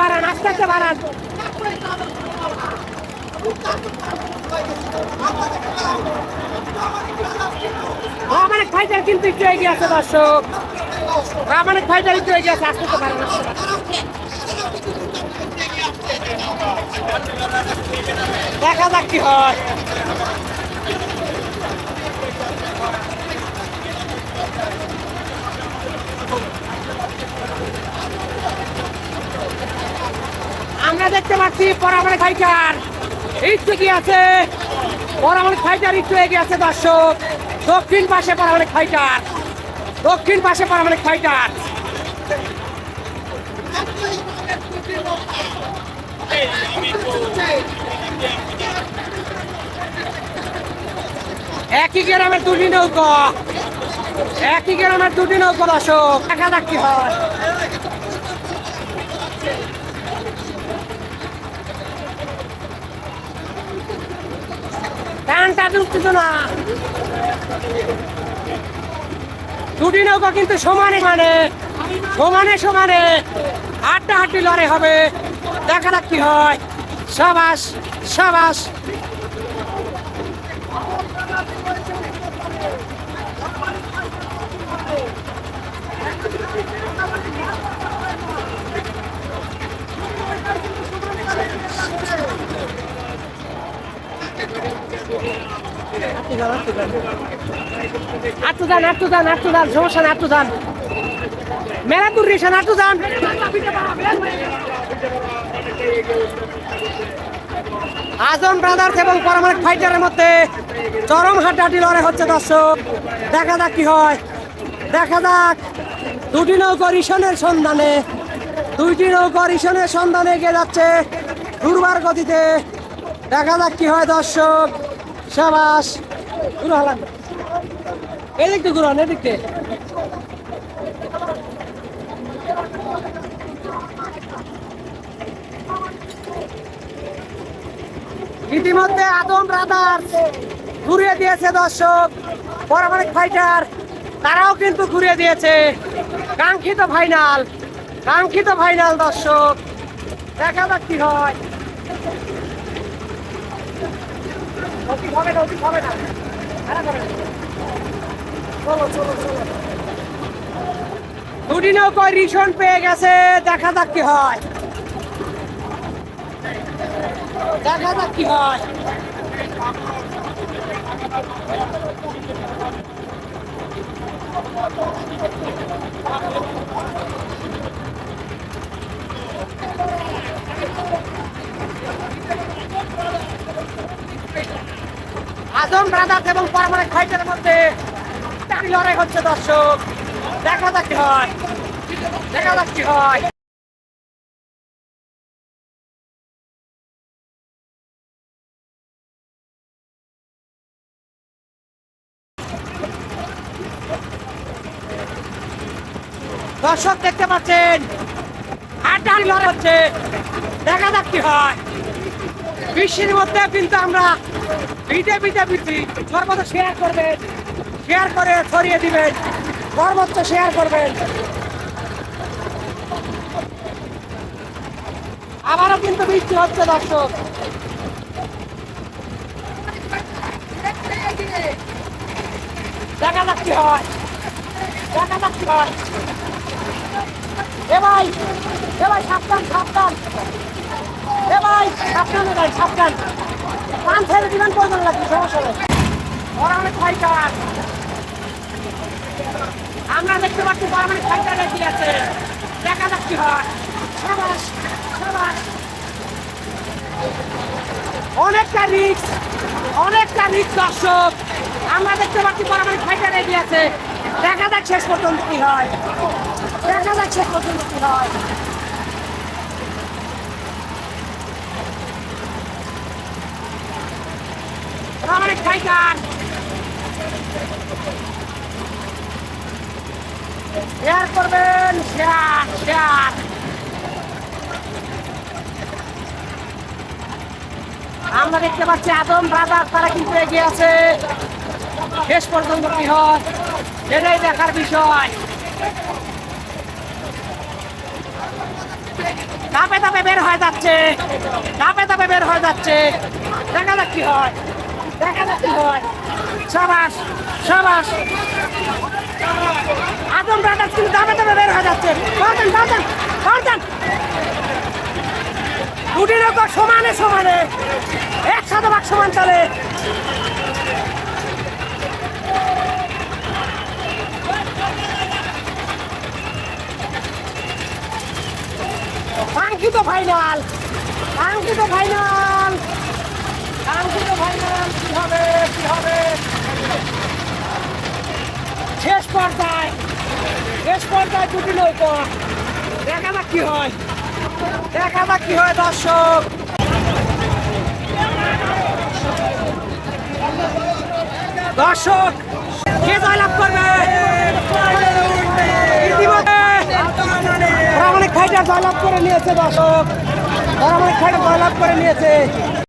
বাড়ান, আস্তে আস্তে বাড়ান। রামানিক ফাইটার কিন্তু একটু এগিয়ে আছে, দর্শক। রামানিক ফাইটার একটু এগিয়ে আছে, আস্তে আস্তে আস্তে বাড়ান। দেখা যাক কি হয় আমরা দেখতে পাচ্ছি পরামানিক ফাইটার একটু কি আছে। ফাইটার এগিয়ে আছে দর্শক। দক্ষিণ পাশে পরামানিক ফাইটার দক্ষিণ পাশে পরামানিক ফাইটার একই গ্রামের দুটি নৌকা। একই গ্রামের দুটি নৌকা দর্শক। দেখা যাক কি হয়। দুটি নৌকা কিন্তু সমানে মানে সমানে সমানে হাড্ডা হাড্ডি লড়াই হবে। দেখা যাক কি হয়। সাবাস সাবাস। আটটু যান আটটু সমস্যা না আটটু মেলা দূর যান আজম ব্রাদার্স এবং পারমানেন্ট ফাইটারের মধ্যে চরম হাড্ডাহাড্ডি লড়াই হচ্ছে, দর্শক। দেখা যাক কি হয়। দেখা যাক। দুটি নৌকা রিসনের সন্ধানে, দুইটি নৌকা রিসনের সন্ধানে এগিয়ে যাচ্ছে দুর্বার গতিতে। দেখা যাক কি হয়, দর্শক। সাবাস। ঘুরে হলাম এদিক দিয়ে ঘুরান এদিক দিয়ে। ইতিমধ্যে আদম ব্রাদার্স ঘুরিয়ে দিয়েছে দর্শক পরমাণিক ফাইটার তারাও কিন্তু ঘুরিয়ে দিয়েছে। কাঙ্ক্ষিত ফাইনাল কাঙ্ক্ষিত ফাইনাল দর্শক। দেখা যাক কি হয়। চলো চলো চলো। দুটি নৌকায় রিসন পেয়ে গেছে, দেখা যাক কি হয়। দেখা যাক কি হয়। ব্রাদার্স এবং পারমানেন্ট ফাইটারের মধ্যে লড়াই হচ্ছে, দর্শক। দেখা যাক কি হয়। দেখা যাক কি হয়। দর্শক, দেখতে পাচ্ছেন। হচ্ছে। দেখা হয়। মধ্যে কিন্তু আমরা ভিটে ভিটে বিচি সর্বদা শেয়ার করবেন। শেয়ার করে ছড়িয়ে দিবেন। সর্বোচ্চ শেয়ার করবেন। আবারও কিন্তু বৃষ্টি হচ্ছে, দর্শক। দেখা যাক কি হয়। দেখা যাক হয়। এ ভাই এ ভাই, সাবধান সাবধান। এ ভাই, সাবধানে ভাই, সাবধান। কান ছেড়ে দিবেন প্রয়োজন লাগবে, সমস্যা নেই। অনেক ফাইটার আমরা দেখতে পাচ্ছি ওরা অনেক ফাইটার রেডি আছে দেখা যাক কি হয়। অনেকটা রিক্স অনেকটা রিক্স দর্শক। আমরা দেখতে পাচ্ছি পারমাণিক ফাইটার রেডি আছে দেখা যাক শেষ পর্যন্ত কি হয়। দেখা যাক শেষ পর্যন্ত কি হয়। ফাইটার শেয়ার করবেন শেয়ার শেয়ার আমরা দেখতে পাচ্ছি আদম ব্রাদার, তারা কিন্তু এগিয়ে আছে। শেষ পর্যন্ত কি হয়? সেটাই দেখার বিষয়। ধাপে ধাপে বের হয়ে যাচ্ছে। ধাপে ধাপে বের হয়ে যাচ্ছে। দেখা যাক কি হয়। দেখা কি হয় সাবাস সাবাস। আদম ব্রাদার্স কিন্তু ধাপে ধাপে বের যাচ্ছে। বার্দান দুটি রেকর্ড সমানে সমানে। এক শতভাগ সমান চলে। কাঙ্ক্ষিত ফাইনাল কাঙ্ক্ষিত ফাইনাল শেষ পর্যায়ে শেষ পর্যায়ে দুটি নৌকা। দেখা যাক কি হয়। দেখা যাক কি হয়, দর্শক। দর্শক, কে জয়লাভ করবে? প্রামাণিক ফাইটার জয়লাভ করে নিয়েছে দর্শক। প্রামাণিক ফাইটার জয়লাভ করে নিয়েছে।